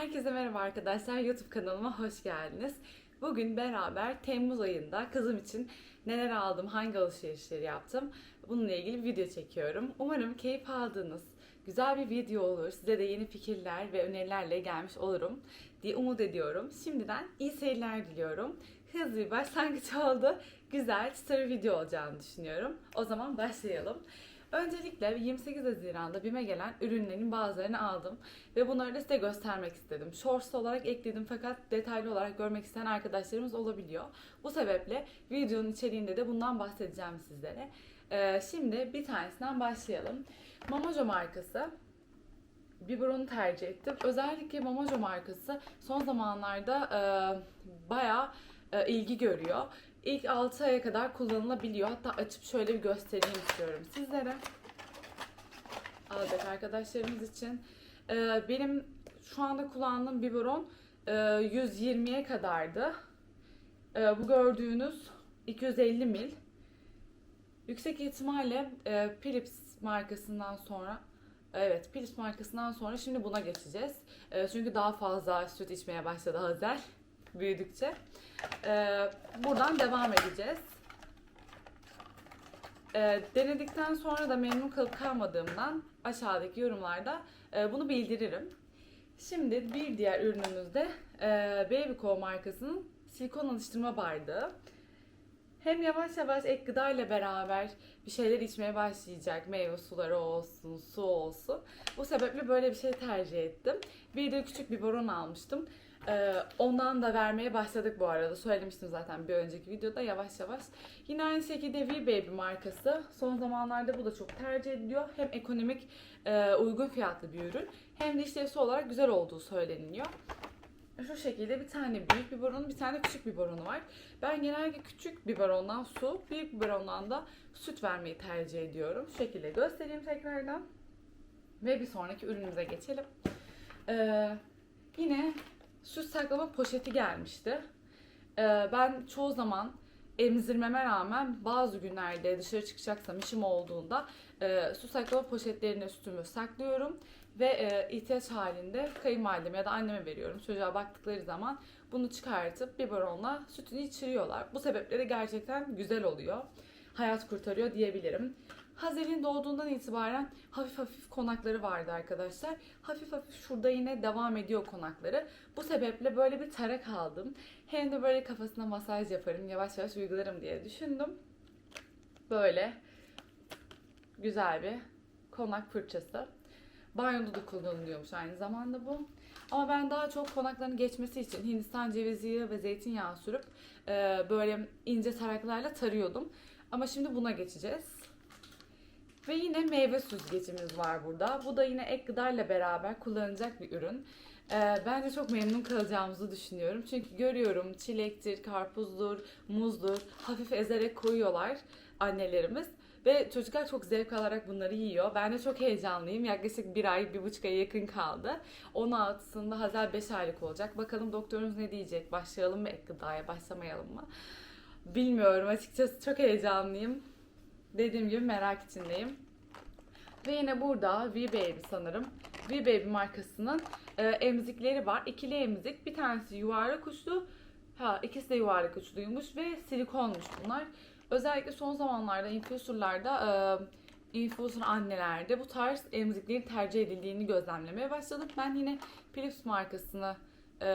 Herkese merhaba arkadaşlar. YouTube kanalıma hoş geldiniz. Bugün beraber Temmuz ayında kızım için neler aldım, hangi alışverişleri yaptım bununla ilgili bir video çekiyorum. Umarım keyif aldığınız güzel bir video olur. Size de yeni fikirler ve önerilerle gelmiş olurum diye umut ediyorum. Şimdiden iyi seyirler diliyorum. Hızlı bir başlangıç oldu. Güzel, bir video olacağını düşünüyorum. O zaman başlayalım. Öncelikle 28 Haziran'da BİM'e gelen ürünlerin bazılarını aldım ve bunları da size göstermek istedim. Shorts olarak ekledim fakat detaylı olarak görmek isteyen arkadaşlarımız olabiliyor. Bu sebeple videonun içeriğinde de bundan bahsedeceğim sizlere. Ee, şimdi bir tanesinden başlayalım. Mamajo markası biberonu tercih ettim. Özellikle Mamajo markası son zamanlarda e, bayağı e, ilgi görüyor. İlk 6 aya kadar kullanılabiliyor. Hatta açıp şöyle bir göstereyim istiyorum sizlere. Alacak arkadaşlarımız için. Ee, benim şu anda kullandığım biberon e, 120'ye kadardı. Ee, bu gördüğünüz 250 mil. Yüksek ihtimalle e, Philips markasından sonra Evet, Philips markasından sonra şimdi buna geçeceğiz. E, çünkü daha fazla süt içmeye başladı Hazel büyüdükçe. Ee, buradan devam edeceğiz. Ee, denedikten sonra da memnun kalıp kalmadığımdan aşağıdaki yorumlarda e, bunu bildiririm. Şimdi bir diğer ürünümüz de e, Babyco markasının silikon alıştırma bardağı. Hem yavaş yavaş ek gıda ile beraber bir şeyler içmeye başlayacak. Meyve suları olsun, su olsun. Bu sebeple böyle bir şey tercih ettim. Bir de küçük bir boron almıştım. Ee, ondan da vermeye başladık bu arada. Söylemiştim zaten bir önceki videoda yavaş yavaş. Yine aynı şekilde V-Baby markası. Son zamanlarda bu da çok tercih ediliyor. Hem ekonomik, e, uygun fiyatlı bir ürün. Hem de işlevsel olarak güzel olduğu söyleniyor. Şu şekilde bir tane büyük biberonu, bir tane küçük biberonu var. Ben genellikle küçük biberondan su, büyük biberondan da süt vermeyi tercih ediyorum. Şu şekilde göstereyim tekrardan. Ve bir sonraki ürünümüze geçelim. Ee, yine süt saklama poşeti gelmişti. Ee, ben çoğu zaman emzirmeme rağmen bazı günlerde dışarı çıkacaksam işim olduğunda e, su saklama poşetlerine sütümü saklıyorum ve e, ihtiyaç halinde kayınvalideme ya da anneme veriyorum. Çocuğa baktıkları zaman bunu çıkartıp biberonla sütünü içiriyorlar. Bu sebeple de gerçekten güzel oluyor. Hayat kurtarıyor diyebilirim. Hazel'in doğduğundan itibaren hafif hafif konakları vardı arkadaşlar. Hafif hafif şurada yine devam ediyor konakları. Bu sebeple böyle bir tarak aldım. Hem de böyle kafasına masaj yaparım, yavaş yavaş uygularım diye düşündüm. Böyle güzel bir konak fırçası. Banyoda da kullanılıyormuş aynı zamanda bu. Ama ben daha çok konakların geçmesi için Hindistan cevizi yağı ve zeytinyağı sürüp e, böyle ince taraklarla tarıyordum. Ama şimdi buna geçeceğiz. Ve yine meyve süzgecimiz var burada. Bu da yine ek gıda ile beraber kullanılacak bir ürün. Ee, bence çok memnun kalacağımızı düşünüyorum. Çünkü görüyorum çilektir, karpuzdur, muzdur hafif ezerek koyuyorlar annelerimiz. Ve çocuklar çok zevk alarak bunları yiyor. Ben de çok heyecanlıyım. Yaklaşık bir ay, bir buçuk aya yakın kaldı. 16'sında Hazel 5 aylık olacak. Bakalım doktorumuz ne diyecek? Başlayalım mı ek gıdaya, başlamayalım mı? Bilmiyorum açıkçası çok heyecanlıyım. Dediğim gibi merak içindeyim. Ve yine burada V-Baby sanırım. V-Baby markasının e, emzikleri var. İkili emzik. Bir tanesi yuvarlak uçlu. Ha ikisi de yuvarlak uçluymuş ve silikonmuş bunlar. Özellikle son zamanlarda infuserlarda e, infuser annelerde bu tarz emziklerin tercih edildiğini gözlemlemeye başladım. Ben yine Philips markasını e,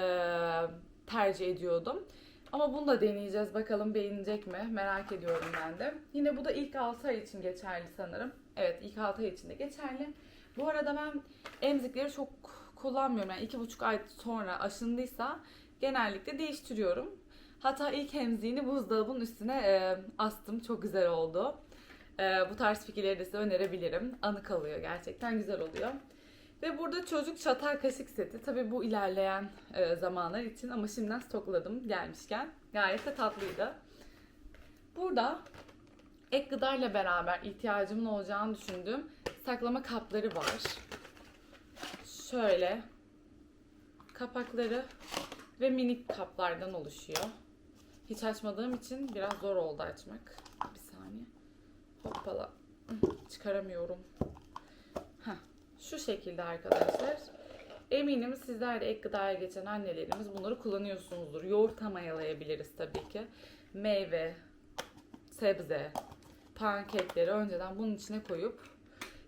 tercih ediyordum. Ama bunu da deneyeceğiz. Bakalım beğenecek mi? Merak ediyorum ben de. Yine bu da ilk 6 ay için geçerli sanırım. Evet ilk 6 ay için de geçerli. Bu arada ben emzikleri çok kullanmıyorum. Yani 2,5 ay sonra aşındıysa genellikle değiştiriyorum. Hatta ilk emziğini buzdolabının üstüne e, astım. Çok güzel oldu. E, bu tarz fikirleri de size önerebilirim. Anı kalıyor gerçekten güzel oluyor. Ve burada çocuk çatal kaşık seti. Tabi bu ilerleyen e, zamanlar için ama şimdiden stokladım gelmişken. Gayet de tatlıydı. Burada ek gıdayla beraber ihtiyacımın olacağını düşündüğüm saklama kapları var. Şöyle kapakları ve minik kaplardan oluşuyor. Hiç açmadığım için biraz zor oldu açmak. Bir saniye. Hoppala. Çıkaramıyorum. Şu şekilde arkadaşlar. Eminim sizler de ek gıdaya geçen annelerimiz bunları kullanıyorsunuzdur. Yoğurta mayalayabiliriz tabii ki. Meyve, sebze, pankekleri önceden bunun içine koyup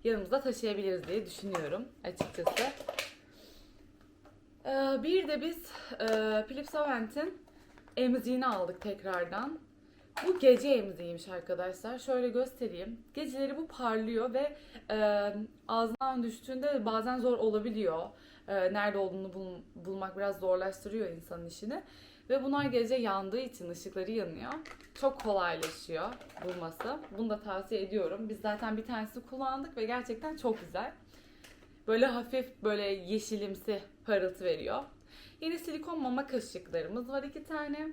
yanımızda taşıyabiliriz diye düşünüyorum açıkçası. Ee, bir de biz e, Philips Avent'in emziğini aldık tekrardan. Bu gece emziğiymiş arkadaşlar. Şöyle göstereyim. Geceleri bu parlıyor ve e, ağzından düştüğünde bazen zor olabiliyor. E, nerede olduğunu bul- bulmak biraz zorlaştırıyor insanın işini. Ve bunlar gece yandığı için ışıkları yanıyor. Çok kolaylaşıyor bulması. Bunu da tavsiye ediyorum. Biz zaten bir tanesini kullandık ve gerçekten çok güzel. Böyle hafif böyle yeşilimsi parıltı veriyor. Yine silikon mama kaşıklarımız var iki tane.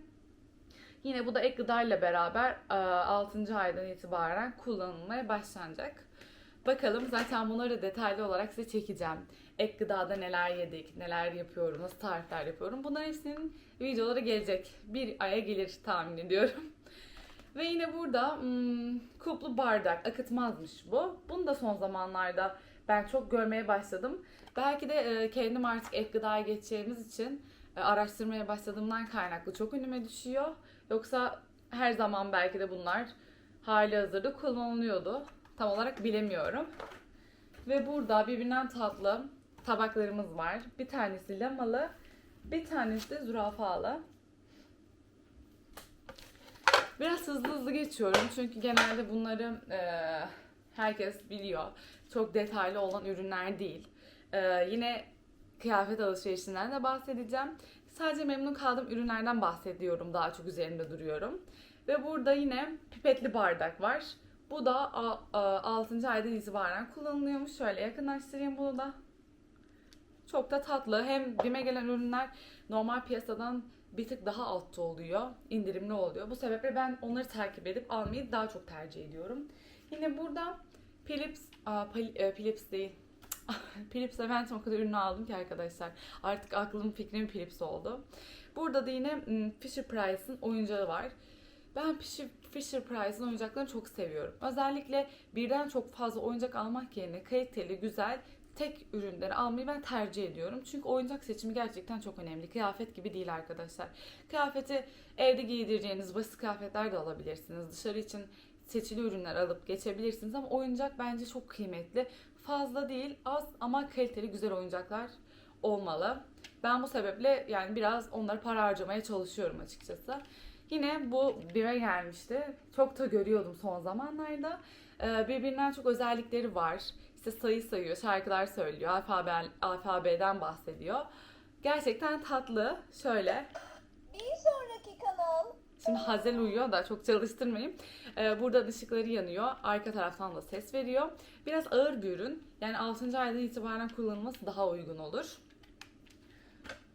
Yine bu da ek gıdayla beraber 6. aydan itibaren kullanılmaya başlanacak. Bakalım zaten bunları detaylı olarak size çekeceğim. Ek gıdada neler yedik, neler yapıyorum, nasıl tarifler yapıyorum. Bunların hepsinin videoları gelecek. Bir aya gelir tahmin ediyorum. Ve yine burada hmm, kuplu bardak akıtmazmış bu. Bunu da son zamanlarda ben çok görmeye başladım. Belki de e, kendim artık ek gıdaya geçeceğimiz için e, araştırmaya başladığımdan kaynaklı çok önüme düşüyor. Yoksa her zaman belki de bunlar hali hazırda kullanılıyordu. Tam olarak bilemiyorum. Ve burada birbirinden tatlı tabaklarımız var. Bir tanesi lamalı, bir tanesi de zürafalı. Biraz hızlı hızlı geçiyorum çünkü genelde bunları e, herkes biliyor. Çok detaylı olan ürünler değil. E, yine kıyafet alışverişinden de bahsedeceğim. Sadece memnun kaldığım ürünlerden bahsediyorum. Daha çok üzerinde duruyorum. Ve burada yine pipetli bardak var. Bu da 6. aydan itibaren kullanılıyormuş. Şöyle yakınlaştırayım bunu da. Çok da tatlı. Hem BİM'e gelen ürünler normal piyasadan bir tık daha altta oluyor. indirimli oluyor. Bu sebeple ben onları takip edip almayı daha çok tercih ediyorum. Yine burada Philips, e, Philips değil. Philips Avent'im o kadar ürünü aldım ki arkadaşlar. Artık aklım fikrim Philips oldu. Burada da yine Fisher Price'ın oyuncağı var. Ben Fisher, Fisher Price'ın oyuncaklarını çok seviyorum. Özellikle birden çok fazla oyuncak almak yerine kaliteli, güzel tek ürünleri almayı ben tercih ediyorum. Çünkü oyuncak seçimi gerçekten çok önemli. Kıyafet gibi değil arkadaşlar. Kıyafeti evde giydireceğiniz basit kıyafetler de alabilirsiniz. Dışarı için seçili ürünler alıp geçebilirsiniz ama oyuncak bence çok kıymetli. Fazla değil, az ama kaliteli güzel oyuncaklar olmalı. Ben bu sebeple yani biraz onlara para harcamaya çalışıyorum açıkçası. Yine bu bire gelmişti. Çok da görüyordum son zamanlarda. Ee, birbirinden çok özellikleri var. İşte sayı sayıyor, şarkılar söylüyor, alfabe, alfabeden bahsediyor. Gerçekten tatlı. Şöyle. Bir sonraki kanal. Şimdi Hazel uyuyor da çok çalıştırmayayım. Ee, burada ışıkları yanıyor. Arka taraftan da ses veriyor. Biraz ağır bir ürün. Yani 6. aydan itibaren kullanılması daha uygun olur.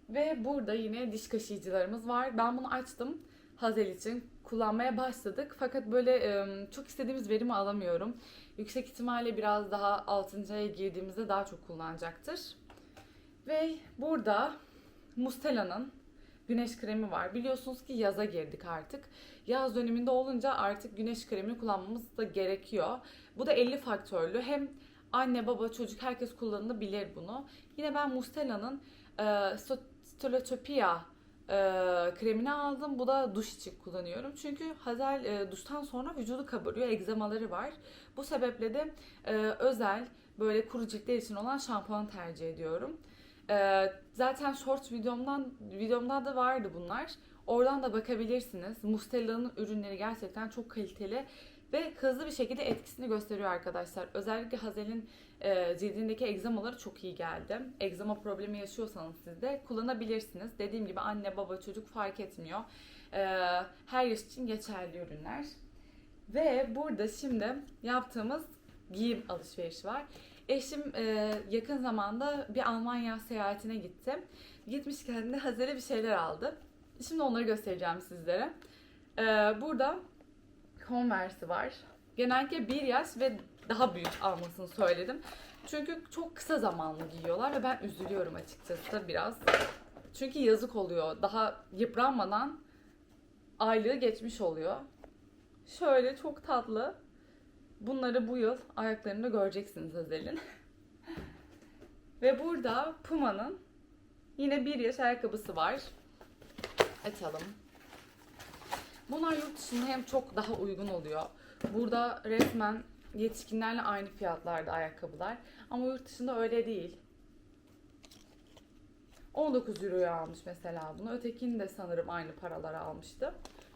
Ve burada yine diş kaşıyıcılarımız var. Ben bunu açtım. Hazel için kullanmaya başladık. Fakat böyle e, çok istediğimiz verimi alamıyorum. Yüksek ihtimalle biraz daha 6. aya girdiğimizde daha çok kullanacaktır. Ve burada Mustela'nın güneş kremi var. Biliyorsunuz ki yaza girdik artık. Yaz döneminde olunca artık güneş kremi kullanmamız da gerekiyor. Bu da 50 faktörlü. Hem anne, baba, çocuk herkes kullanılabilir bunu. Yine ben Mustela'nın e, Stolotopia e, kremini aldım. Bu da duş için kullanıyorum. Çünkü Hazel e, duştan sonra vücudu kabarıyor. Egzamaları var. Bu sebeple de e, özel böyle kuru ciltler için olan şampuan tercih ediyorum. E, zaten short videomdan videomda da vardı bunlar. Oradan da bakabilirsiniz. Mustela'nın ürünleri gerçekten çok kaliteli ve hızlı bir şekilde etkisini gösteriyor arkadaşlar. Özellikle Hazel'in e, cildindeki egzamaları çok iyi geldi. Egzama problemi yaşıyorsanız siz de kullanabilirsiniz. Dediğim gibi anne baba çocuk fark etmiyor. E, her yaş için geçerli ürünler. Ve burada şimdi yaptığımız giyim alışverişi var. Eşim e, yakın zamanda bir Almanya seyahatine gitti. Gitmişken de Hazel'e bir şeyler aldı. Şimdi onları göstereceğim sizlere. E, burada Converse'i var. Genellikle bir yaş ve daha büyük almasını söyledim. Çünkü çok kısa zamanlı giyiyorlar ve ben üzülüyorum açıkçası biraz. Çünkü yazık oluyor. Daha yıpranmadan aylığı geçmiş oluyor. Şöyle çok tatlı. Bunları bu yıl ayaklarında göreceksiniz Hazel'in. Ve burada Puma'nın yine bir yaş ayakkabısı var. Açalım. Bunlar yurt dışında hem çok daha uygun oluyor. Burada resmen yetişkinlerle aynı fiyatlarda ayakkabılar. Ama yurt dışında öyle değil. 19 euroya almış mesela bunu. Ötekini de sanırım aynı paralara almıştı.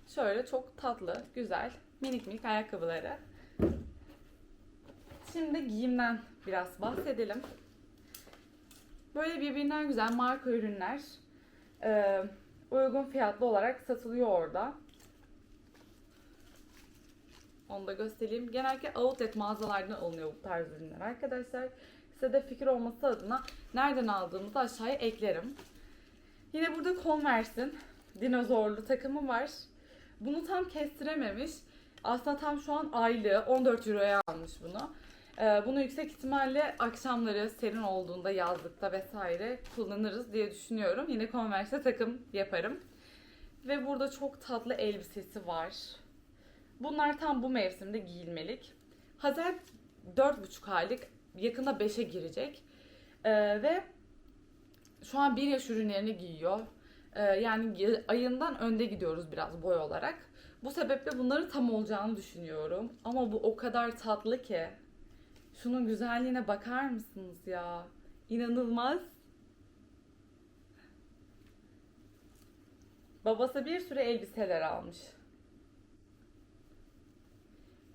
Şöyle çok tatlı, güzel, minik minik ayakkabıları. Şimdi giyimden biraz bahsedelim. Böyle birbirinden güzel marka ürünler e, uygun fiyatlı olarak satılıyor orada. Onu da göstereyim. Genellikle outlet mağazalardan alınıyor bu tarz ürünler arkadaşlar. Size de fikir olması adına nereden aldığımızı aşağıya eklerim. Yine burada Converse'in dinozorlu takımı var. Bunu tam kestirememiş. Aslında tam şu an aylığı 14 euroya almış bunu. Ee, bunu yüksek ihtimalle akşamları serin olduğunda yazlıkta vesaire kullanırız diye düşünüyorum. Yine Converse'de takım yaparım. Ve burada çok tatlı elbisesi var. Bunlar tam bu mevsimde giyilmelik. Hazel 4,5 aylık yakında 5'e girecek. Ee, ve şu an 1 yaş ürünlerini giyiyor. Ee, yani ayından önde gidiyoruz biraz boy olarak. Bu sebeple bunların tam olacağını düşünüyorum. Ama bu o kadar tatlı ki. Şunun güzelliğine bakar mısınız ya? İnanılmaz. Babası bir sürü elbiseler almış.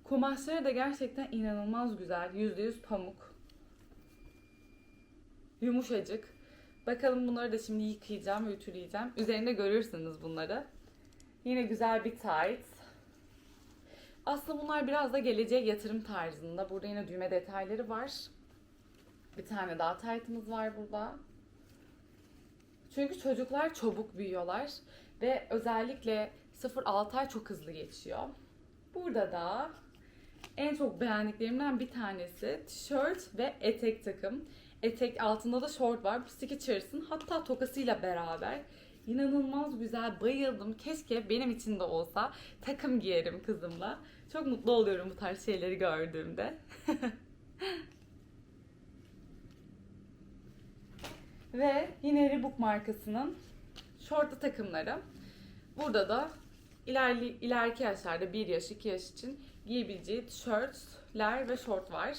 Kumaşları da gerçekten inanılmaz güzel. %100 pamuk. Yumuşacık. Bakalım bunları da şimdi yıkayacağım ve ütüleyeceğim. Üzerinde görürsünüz bunları. Yine güzel bir tight. Aslında bunlar biraz da geleceğe yatırım tarzında. Burada yine düğme detayları var. Bir tane daha tight'ımız var burada. Çünkü çocuklar çabuk büyüyorlar ve özellikle 0-6 ay çok hızlı geçiyor. Burada da en çok beğendiklerimden bir tanesi tişört ve etek takım. Etek altında da şort var. Bu Skechers hatta tokasıyla beraber. İnanılmaz güzel, bayıldım. Keşke benim için de olsa takım giyerim kızımla. Çok mutlu oluyorum bu tarz şeyleri gördüğümde. Ve yine Reebok markasının şortlu takımları. Burada da ilerli, ileriki yaşlarda 1 yaş 2 yaş için giyebileceği tişörtler ve şort var.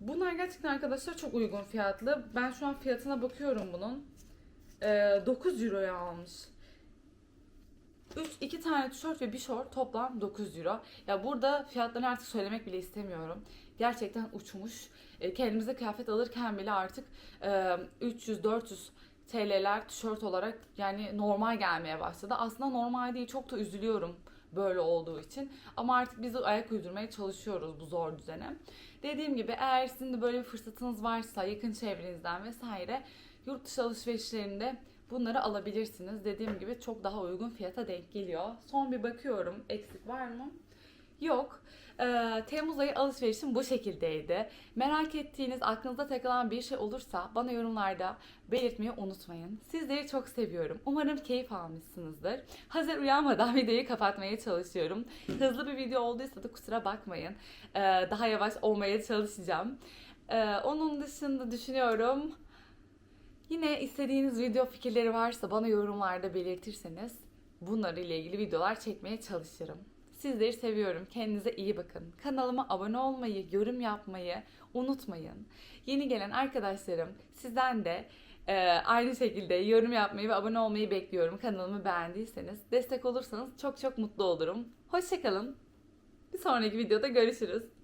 Bunlar gerçekten arkadaşlar çok uygun fiyatlı. Ben şu an fiyatına bakıyorum bunun. Ee, 9 euroya almış. 3 2 tane tişört ve bir şort toplam 9 euro. Ya burada fiyatlarını artık söylemek bile istemiyorum. Gerçekten uçmuş. E, kendimize kıyafet alırken bile artık e, 300 400 TL'ler tişört olarak yani normal gelmeye başladı. Aslında normal değil. Çok da üzülüyorum böyle olduğu için. Ama artık biz ayak uydurmaya çalışıyoruz bu zor düzene. Dediğim gibi eğer sizin de böyle bir fırsatınız varsa yakın çevrenizden vesaire yurt dışı alışverişlerinde bunları alabilirsiniz. Dediğim gibi çok daha uygun fiyata denk geliyor. Son bir bakıyorum eksik var mı? Yok. Ee, Temmuz ayı alışverişim bu şekildeydi. Merak ettiğiniz, aklınızda takılan bir şey olursa bana yorumlarda belirtmeyi unutmayın. Sizleri çok seviyorum. Umarım keyif almışsınızdır. Hazır uyanmadan videoyu kapatmaya çalışıyorum. Hızlı bir video olduysa da kusura bakmayın. Ee, daha yavaş olmaya çalışacağım. Ee, onun dışında düşünüyorum. Yine istediğiniz video fikirleri varsa bana yorumlarda belirtirseniz bunları ile ilgili videolar çekmeye çalışırım. Sizleri seviyorum. Kendinize iyi bakın. Kanalıma abone olmayı, yorum yapmayı unutmayın. Yeni gelen arkadaşlarım sizden de e, aynı şekilde yorum yapmayı ve abone olmayı bekliyorum. Kanalımı beğendiyseniz destek olursanız çok çok mutlu olurum. Hoşçakalın. Bir sonraki videoda görüşürüz.